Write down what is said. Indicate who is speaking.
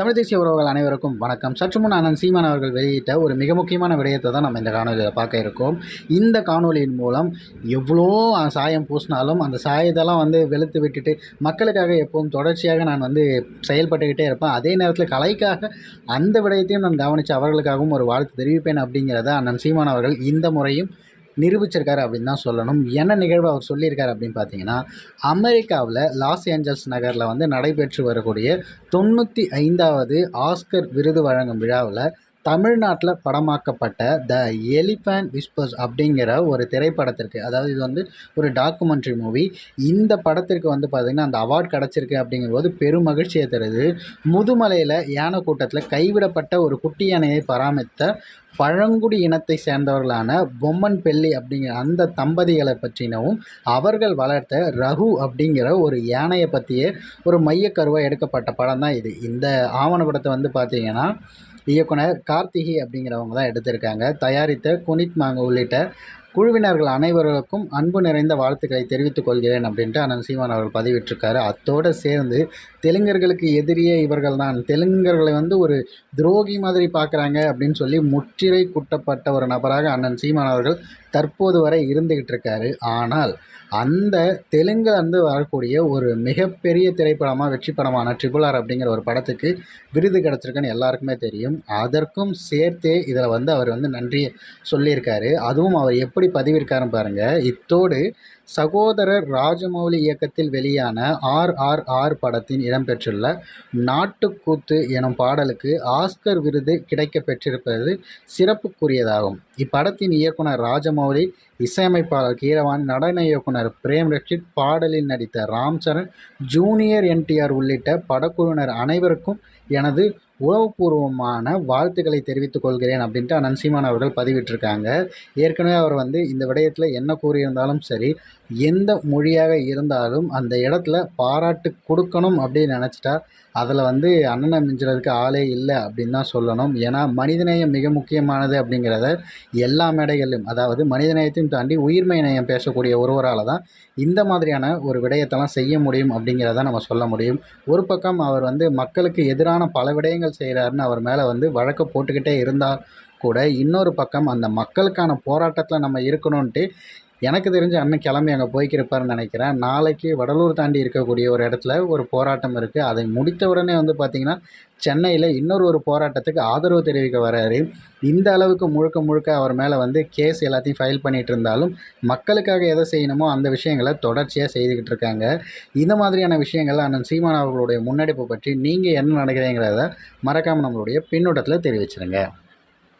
Speaker 1: தமிழ் தேசிய உறவுகள் அனைவருக்கும் வணக்கம். சற்று முன் அண்ணன் சீமான் அவர்கள் வெளியிட்ட ஒரு மிக முக்கியமான விடயத்தை தான் நம்ம இந்த காணொலியில் பார்க்க இருக்கோம். இந்த காணொலியின் மூலம் எவ்வளோ சாயம் பூசினாலும் அந்த சாயத்தெல்லாம் வந்து வெளுத்து விட்டுட்டு மக்களுக்காக எப்பவும் தொடர்ச்சியாக நான் வந்து செயல்பட்டுக்கிட்டே இருப்பேன். அதே நேரத்தில் கலைக்காக அந்த விடயத்தையும் நான் கவனித்து அவர்களுக்காகவும் ஒரு வாழ்த்து தெரிவிப்பேன் அப்படிங்கிறத அண்ணன் சீமான் அவர்கள் இந்த முறையும் நிரூபிச்சிருக்காரு அப்படின்னு தான் சொல்லணும். என்ன நிகழ்வு அவர் சொல்லியிருக்காரு அப்படின்னு பார்த்தீங்கன்னா அமெரிக்காவில் லாஸ் ஏஞ்சல்ஸ் நகரில் வந்து நடைபெற்று வரக்கூடிய தொண்ணூற்றி ஐந்தாவது ஆஸ்கர் விருது வழங்கும் விழாவில் தமிழ்நாட்டில் படமாக்கப்பட்ட த எலிஃபேண்ட் விஸ்பர்ஸ் அப்படிங்கிற ஒரு திரைப்படத்திற்கு அதாவது இது வந்து ஒரு டாக்குமெண்ட்ரி மூவி இந்த படத்திற்கு வந்து பார்த்திங்கன்னா அந்த அவார்ட் கிடச்சிருக்கு அப்படிங்கும்போது பெரும் மகிழ்ச்சியை தருது. முதுமலையில் யானை கூட்டத்தில் கைவிடப்பட்ட ஒரு குட்டி யானையை பராமரித்த பழங்குடி இனத்தை சேர்ந்தவர்களான பொம்மன் பெல்லி அப்படிங்கிற அந்த தம்பதிகளை பற்றினவும் அவர்கள் வளர்த்த ரகு அப்படிங்கிற ஒரு யானையை பற்றிய ஒரு மையக்கருவாக எடுக்கப்பட்ட படம் தான் இது. இந்த ஆவணப்படத்தை வந்து பார்த்திங்கன்னா இயக்குனர் கார்த்திகி அப்படிங்கிறவங்க தான் எடுத்திருக்காங்க. தயாரித்த குனித் மாங்க உள்ளிட்ட குழுவினர்கள் அனைவருக்கும் அன்பு நிறைந்த வாழ்த்துக்களை தெரிவித்துக் கொள்கிறேன் அப்படின்ட்டு அனந்த் சீமான் அவர்கள் பதிவிட்டிருக்காரு. அத்தோடு சேர்ந்து தெலுங்கர்களுக்கு எதிரியே இவர்கள் தான் தெலுங்கர்களை வந்து ஒரு துரோகி மாதிரி பார்க்குறாங்க அப்படின்னு சொல்லி முற்றிலை குட்டப்பட்ட ஒரு நபராக அண்ணன் சீமான் அவர்கள் தற்போது வரை இருந்துக்கிட்டு இருக்காரு ஆனால் அந்த தெலுங்கில் வந்து வரக்கூடிய ஒரு மிகப்பெரிய திரைப்படமாக வெற்றி படமான ட்ரிபிள் ஆர் அப்படிங்கிற ஒரு படத்துக்கு விருது கிடச்சிருக்குன்னு எல்லாருக்குமே தெரியும். அதற்கும் சேர்த்தே இதில் வந்து அவர் வந்து நன்றியை சொல்லியிருக்காரு. அதுவும் அவர் எப்படி பதிவிருக்காருன்னு பாருங்கள் இத்தோடு சகோதரர் ராஜமௌலி இயக்கத்தில் வெளியான ஆர் ஆர் ஆர் படத்தின் இடம்பெற்றுள்ள நாட்டுக்கூத்து எனும் பாடலுக்கு ஆஸ்கர் விருது கிடைக்க பெற்றிருப்பது சிறப்புக்குரியதாகும். இப்படத்தின் இயக்குனர் ராஜமௌலி இசையமைப்பாளர் கீரவாணி நடன இயக்குனர் பிரேம் ரக்ஷித் பாடலில் நடித்த ராம் சரண் ஜூனியர் என்டிஆர் உள்ளிட்ட படக்குழுவினர் அனைவருக்கும் எனது உளவுபூர்வமான வாழ்த்துக்களை தெரிவித்துக் கொள்கிறேன் அப்படின்ட்டு அனந்த் சீமான் அவர்கள் பதிவிட்டிருக்காங்க. ஏற்கனவே அவர் வந்து இந்த விடயத்தில் என்ன கூறியிருந்தாலும் சரி எந்த மொழியாக இருந்தாலும் அந்த இடத்துல பாராட்டு கொடுக்கணும் அப்படின்னு நினச்சிட்டா அதில் வந்து அண்ணனை மிஞ்சுறதுக்கு ஆளே இல்லை அப்படின்னு தான் சொல்லணும். ஏன்னா மனிதநேயம் மிக முக்கியமானது அப்படிங்கிறத எல்லா மேடைகளிலும் அதாவது மனிதநேயத்தையும் தாண்டி உயிர்மை நேயம் பேசக்கூடிய ஒருவரால் தான் இந்த மாதிரியான ஒரு விடயத்தெல்லாம் செய்ய முடியும் அப்படிங்கிறத நம்ம சொல்ல முடியும். ஒரு பக்கம் அவர் வந்து மக்களுக்கு எதிரான பல விடயங்கள் செய்கிறாருன்னு அவர் மேலே வந்து வழக்கு போட்டுக்கிட்டே இருந்தால் கூட இன்னொரு பக்கம் அந்த மக்களுக்கான போராட்டத்தில் நம்ம இருக்கணும்ன்ட்டு எனக்கு தெரிஞ்சு அண்ணன் கிளம்பி அங்கே போய்க்கிருப்பாருன்னு நினைக்கிறேன். நாளைக்கு வடலூர் தாண்டி இருக்கக்கூடிய ஒரு இடத்துல ஒரு போராட்டம் இருக்குது அதை முடித்த உடனே வந்து பார்த்திங்கன்னா சென்னையில் இன்னொரு ஒரு போராட்டத்துக்கு ஆதரவு தெரிவிக்க வராரு இந்த அளவுக்கு முழுக்க முழுக்க அவர் மேலே வந்து கேஸ் எல்லாத்தையும் ஃபைல் பண்ணிகிட்டு இருந்தாலும் மக்களுக்காக எதை செய்யணுமோ அந்த விஷயங்களை தொடர்ச்சியாக செய்துக்கிட்டு இருக்காங்க. இந்த மாதிரியான விஷயங்கள் அண்ணன் சீமான் அவர்களுடைய முன்னெடுப்பு பற்றி நீங்கள் என்ன நினைக்கிறீங்கிறத மறக்காமல் நம்மளுடைய பின்னோட்டத்தில் தெரிவிச்சிருங்க.